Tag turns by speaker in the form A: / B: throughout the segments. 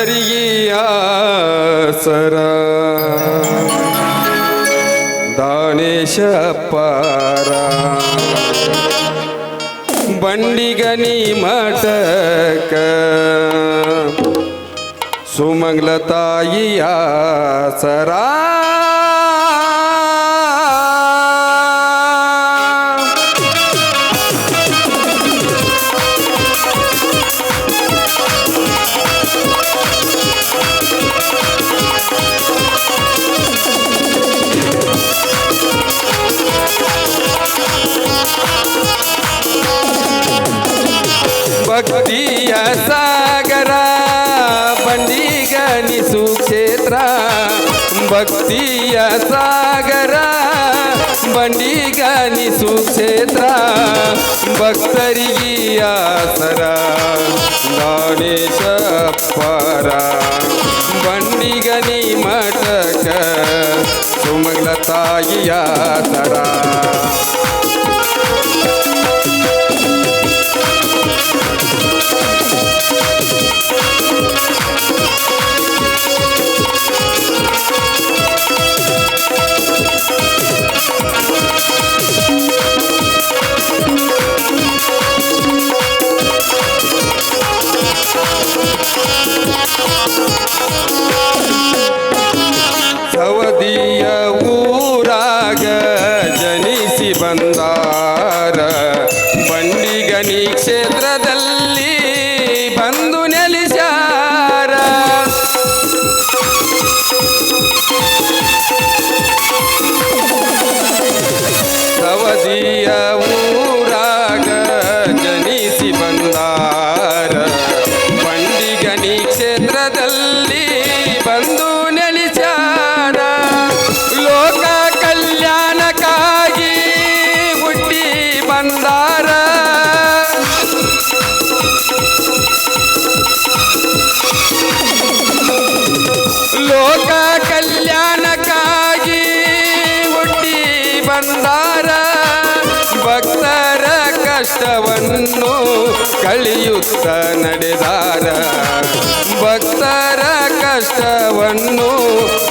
A: ಭಕ್ತರಿಗೆ ಆಸರ ದಾನೇಶ ಪಾರ ಬಂಡಿಗನಿ ಮಠಕ ಸುಮಂಗ್ಲ ತಾಯಿಯ ಭಕ್ತಿಯ ಸಾಗರ ಬಂಡಿಗನಿಸು ಕ್ಷೇತ್ರ ಭಕ್ತಿಯ ಸಾಗರ ಬಂಡಿಗನಿಸು ಕ್ಷೇತ್ರ ಭಕ್ತರಿಗೆ ಸರ ಗಣೇಶ ಪರ ಬಂಡಿಗನಿ ಮಠಕ, ಸುಮಂಗ್ಲ ತರ ಕ್ಷೇತ್ರದಲ್ಲಿ ಬಂದು ನೆಲೆಸಾರ ಸವದಿಯ ಬಂದಾರ ಭಕ್ತರ ಕಷ್ಟವನ್ನು ಕಳಿಯುತ್ತ ನಡೆದಾರ. ಭಕ್ತರ ಕಷ್ಟವನ್ನು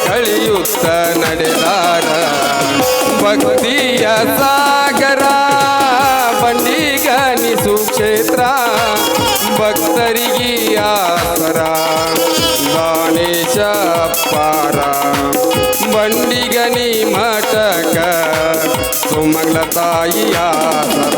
A: ಕಳಿಯುತ್ತ ನಡೆದಾರ. ಭಕ್ತಿಯ ಸಾಗರ ಬಂಡಿಗನಿಸು ಕ್ಷೇತ್ರ. ಭಕ್ತರಿಗೆ ಆಸರ ದಾನೇಶ ಪಾರ ಬಂಡಿಗನಿ ಮಠಕ ಸುಮಂಗ್ಲ ತಾಯಿಯ ಆಸರ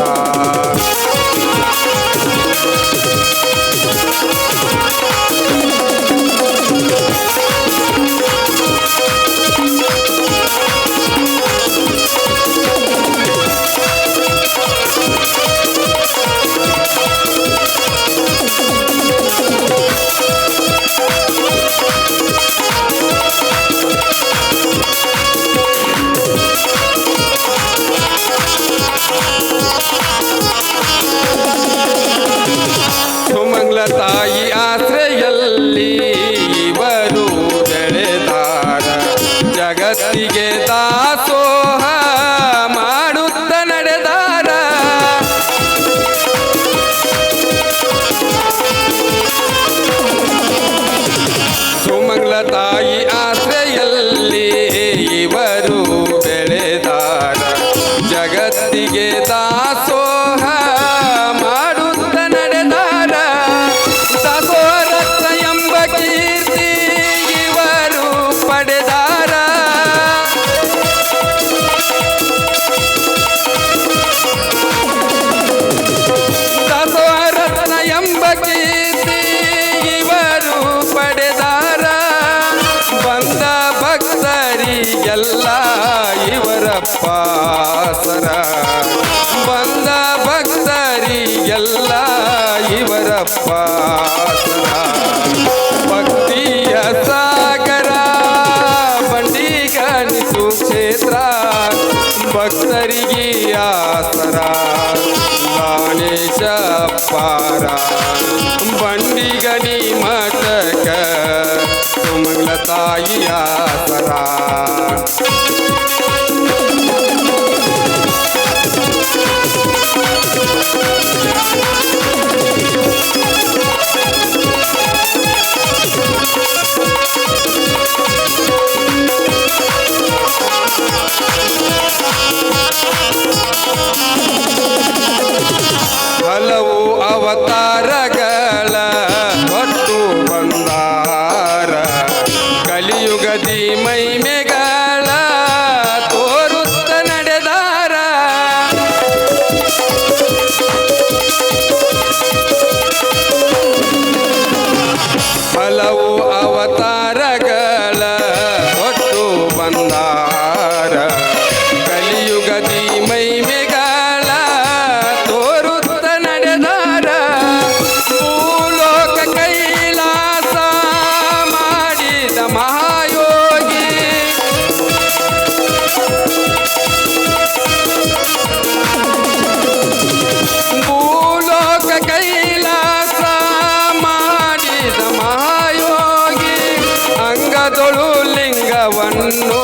A: llegar. ಭಕ್ತರಿಗೆ ಆಸರ ದಾನೇಶ ಪಾರ ಬಂಡಿಗನಿ ಮಠಕ ಸುಮಂಗ್ಲ ತಾಯಿಯ ಆಸರ ಅವತಾರಗಳ ಅಂಗದೊಳು ಲಿಂಗವನ್ನು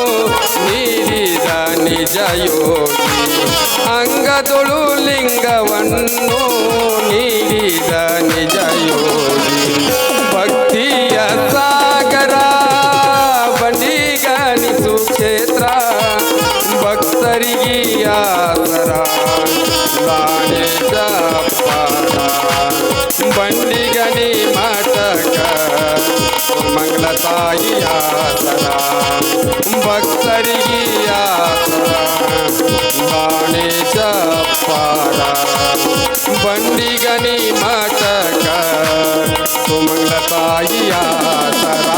A: ನೀಡಿದ ನಿಜ ಯೋಗಿ. ಅಂಗದೊಳು ಲಿಂಗವನ್ನು ನೀಡಿದ ನಿಜ ಯೋಗಿ. ಮಂಗಳ ತಾಯಿ ಆಸರ ಭಕ್ತರಿಗೆ ಆಸರ ಲಾಣೇಶ ಬಂಡಿಗನಿ ಮಠಕ ಸುಮಂಗಳ ತಾಯಿ ಆಸರ